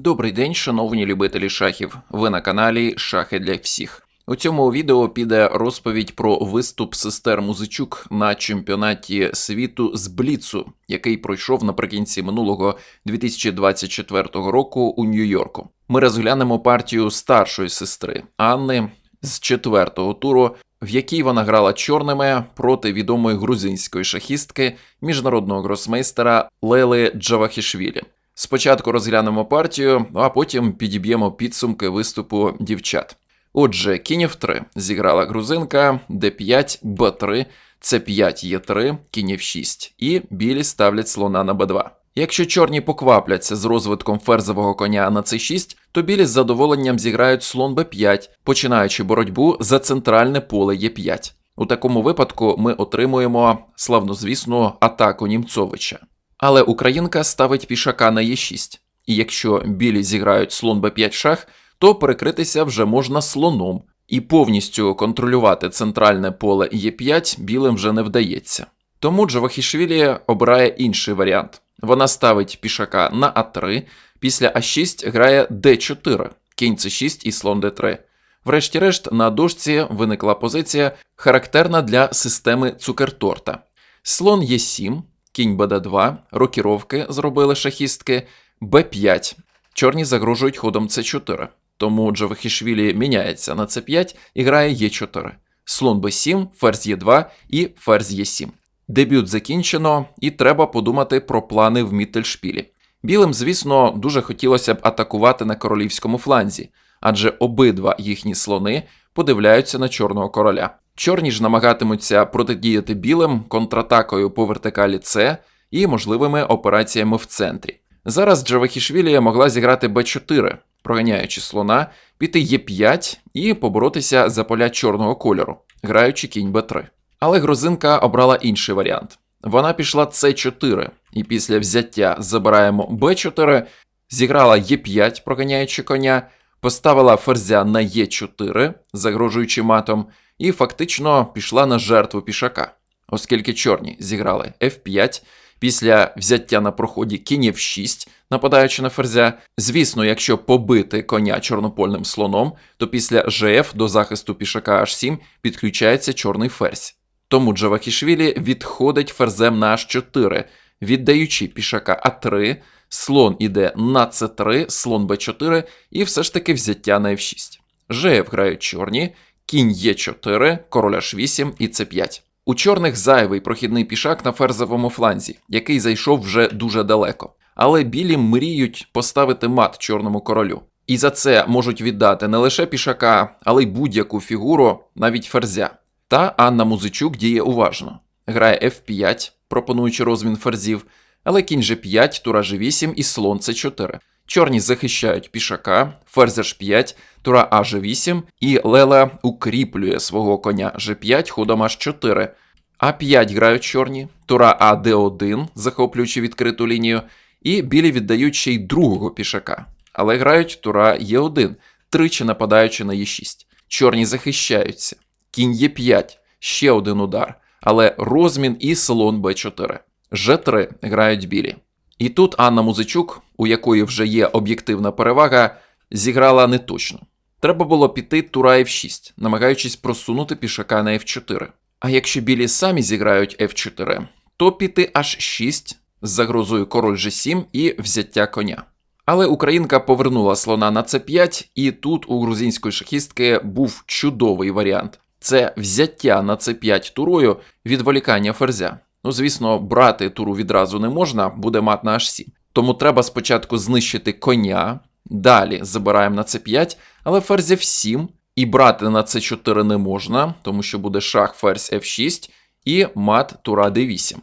Добрий день, шановні любителі шахів. Ви на каналі Шахи для всіх. У цьому відео піде розповідь про виступ сестер Музичук на чемпіонаті світу з Бліцу, який пройшов наприкінці минулого 2024 року у Нью-Йорку. Ми розглянемо партію старшої сестри Анни з четвертого туру, в якій вона грала чорними проти відомої грузинської шахістки міжнародного гросмейстера Лели Джавахішвілі. Спочатку розглянемо партію, а потім підіб'ємо підсумки виступу дівчат. Отже, кінь F3 зіграла грузинка, d5, b3, c5, e3, кінь F6, і білі ставлять слона на b2. Якщо чорні поквапляться з розвитком ферзового коня на c6, то білі з задоволенням зіграють слон b5, починаючи боротьбу за центральне поле e5. У такому випадку ми отримуємо славнозвісну атаку Німцовича. Але українка ставить пішака на Е6, і якщо білі зіграють слон Б5 шах, то перекритися вже можна слоном, і повністю контролювати центральне поле Е5 білим вже не вдається. Тому Джавахішвілі обирає інший варіант. Вона ставить пішака на А3, після А6 грає Д4, кінь С6 і слон Д3. Врешті-решт, на дошці виникла позиція, характерна для системи цукерторта. Слон Е7, кінь БД2, рокіровки зробили шахістки, Б5. Чорні загрожують ходом С4. Тому Джавахішвілі міняється на С5 і грає Е4. Слон Б7, ферзь Е2 і ферзь Е7. Дебют закінчено, і треба подумати про плани в Міттельшпілі. Білим, звісно, дуже хотілося б атакувати на королівському фланзі, адже обидва їхні слони подивляються на чорного короля. Чорні ж намагатимуться протидіяти білим контратакою по вертикалі С і можливими операціями в центрі. Зараз Джавахішвілі могла зіграти Б4, проганяючи слона, піти Е5 і поборотися за поля чорного кольору, граючи кінь Б3. Але грузинка обрала інший варіант. Вона пішла С4, і після взяття забираємо Б4, зіграла Е5, проганяючи коня, поставила ферзя на Е4, загрожуючи матом, і фактично пішла на жертву пішака, оскільки чорні зіграли F5, після взяття на проході кінь F6, нападаючи на ферзя. Звісно, якщо побити коня чорнопольним слоном, то після ЖФ до захисту пішака H7 підключається чорний ферзь. Тому Джавахішвілі відходить ферзем на H4, віддаючи пішака А3, слон іде на С3, слон Б4 і все ж таки взяття на F6. ЖФ грають чорні, кінь Е4, король H8 і С5. У чорних зайвий прохідний пішак на ферзовому фланзі, який зайшов вже дуже далеко. Але білі мріють поставити мат чорному королю. І за це можуть віддати не лише пішака, але й будь-яку фігуру, навіть ферзя. Та Анна Музичук діє уважно. Грає F5, пропонуючи розмін ферзів, але кінь G5, тура G8 і слон C4. Чорні захищають пішака, ферзь H5, тура А G8, і Лела укріплює свого коня G5 ходом H4. А5 грають чорні, тура А Д1, захоплюючи відкриту лінію, і білі віддають ще й другого пішака. Але грають тура Е1, тричі нападаючи на Е6. Чорні захищаються. Кінь Е5, ще один удар, але розмін і слон Б4. Ж3 грають білі. І тут Анна Музичук, у якої вже є об'єктивна перевага, зіграла неточно. Треба було піти тура F6, намагаючись просунути пішака на F4. А якщо білі самі зіграють F4, то піти H6 з загрозою король G7 і взяття коня. Але Українка повернула слона на c5, і тут у грузинської шахістки був чудовий варіант. Це взяття на c5 турою відволікання ферзя. Ну, звісно, брати туру відразу не можна, буде мат на h7. Тому треба спочатку знищити коня, далі забираємо на c5, але ферзь f7, і брати на c4 не можна, тому що буде шах ферзь f6 і мат тура d8.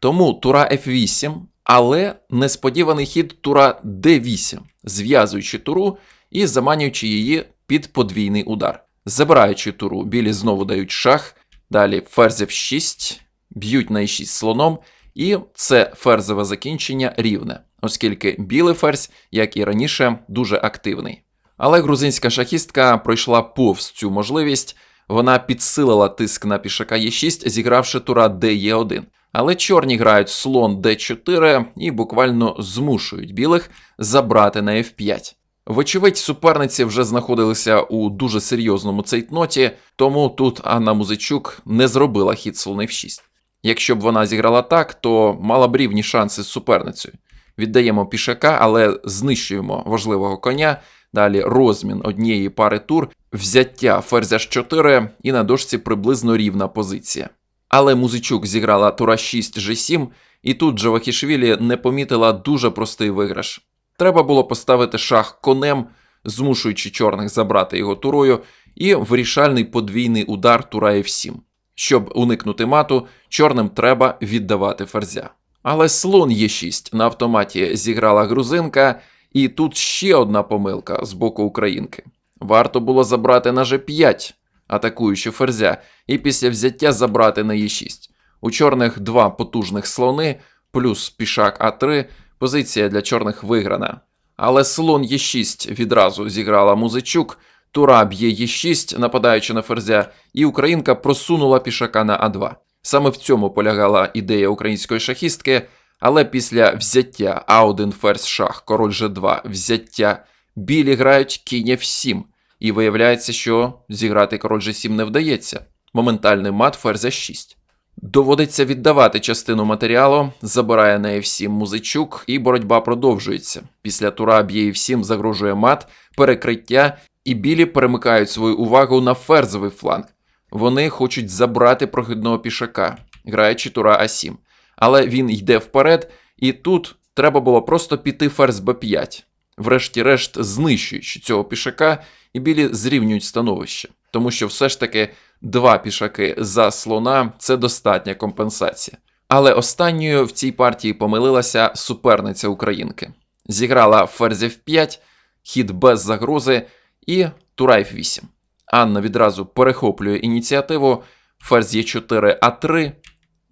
Тому тура f8, але несподіваний хід тура d8, зв'язуючи туру і заманюючи її під подвійний удар. Забираючи туру, білі знову дають шах, далі ферзь f6, б'ють на e6 слоном, і це ферзове закінчення рівне, оскільки білий ферзь, як і раніше, дуже активний. Але грузинська шахістка пройшла повз цю можливість, вона підсилила тиск на пішака Е6, зігравши тура Де1. Але чорні грають слон d4 і буквально змушують білих забрати на f5. Вочевидь, суперниці вже знаходилися у дуже серйозному цейтноті, тому тут Анна Музичук не зробила хід слон f6. Якщо б вона зіграла так, то мала б рівні шанси з суперницею. Віддаємо пішака, але знищуємо важливого коня. Далі розмін однієї пари тур, взяття ферзя ж 4 і на дошці приблизно рівна позиція. Але Музичук зіграла тура 6 G7, і тут Джавахішвілі не помітила дуже простий виграш. Треба було поставити шах конем, змушуючи чорних забрати його турою, і вирішальний подвійний удар тура F7. Щоб уникнути мату, чорним треба віддавати ферзя. Але слон Е6 на автоматі зіграла грузинка, і тут ще одна помилка з боку українки. Варто було забрати на G5, атакуючи ферзя, і після взяття забрати на Е6. У чорних два потужних слони, плюс пішак А3, позиція для чорних виграна. Але слон Е6 відразу зіграла Музичук, Тура б'є Е6, нападаючи на ферзя, і українка просунула пішака на А2. Саме в цьому полягала ідея української шахістки, але після взяття А1 ферзь шах, король G2, взяття білі грають кінь F7, і виявляється, що зіграти король G7 не вдається. Моментальний мат ферзя 6. Доводиться віддавати частину матеріалу, забирає на F7 музичук, і боротьба продовжується. Після тура б'є F7 загрожує мат, перекриття, і білі перемикають свою увагу на ферзовий фланг. Вони хочуть забрати прохідного пішака, граючи тура А7. Але він йде вперед, і тут треба було просто піти ферзь Б5, врешті-решт знищуючи цього пішака, і білі зрівнюють становище. Тому що все ж таки два пішаки за слона це достатня компенсація. Але останньою в цій партії помилилася суперниця українки. Зіграла ферзь F5, хід без загрози і тура F8. Анна відразу перехоплює ініціативу, ферзь Е4 А3,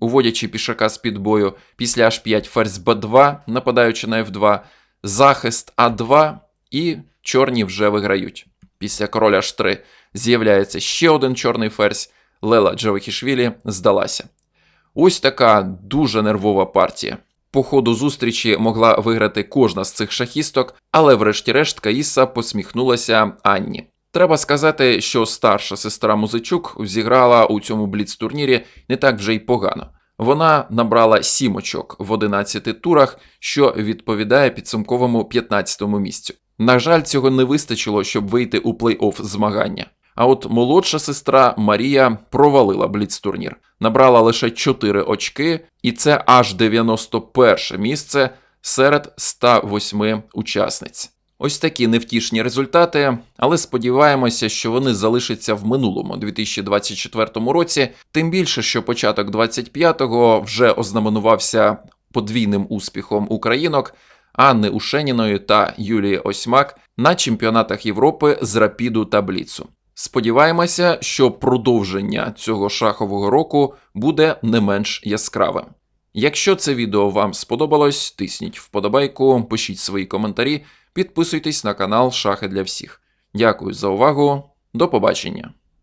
уводячи пішака з під бою, після H5 ферзь Б2, нападаючи на F2, захист А2, і чорні вже виграють. Після короля H3 з'являється ще один чорний ферзь, Лела Джавахішвілі здалася. Ось така дуже нервова партія. По ходу зустрічі могла виграти кожна з цих шахісток, але врешті-решт Каїса посміхнулася Анні. Треба сказати, що старша сестра Музичук зіграла у цьому бліц-турнірі не так вже й погано. Вона набрала 7 очок в 11 турах, що відповідає підсумковому 15-му місцю. На жаль, цього не вистачило, щоб вийти у плей-офф змагання. А от молодша сестра Марія провалила бліц-турнір, набрала лише 4 очки, і це аж 91 місце серед 108 учасниць. Ось такі невтішні результати, але сподіваємося, що вони залишаться в минулому 2024 році. Тим більше, що початок 25-го вже ознаменувався подвійним успіхом українок Анни Ушеніної та Юлії Осьмак на чемпіонатах Європи з рапіду та бліцу. Сподіваємося, що продовження цього шахового року буде не менш яскравим. Якщо це відео вам сподобалось, тисніть вподобайку, пишіть свої коментарі, підписуйтесь на канал Шахи для всіх. Дякую за увагу, до побачення!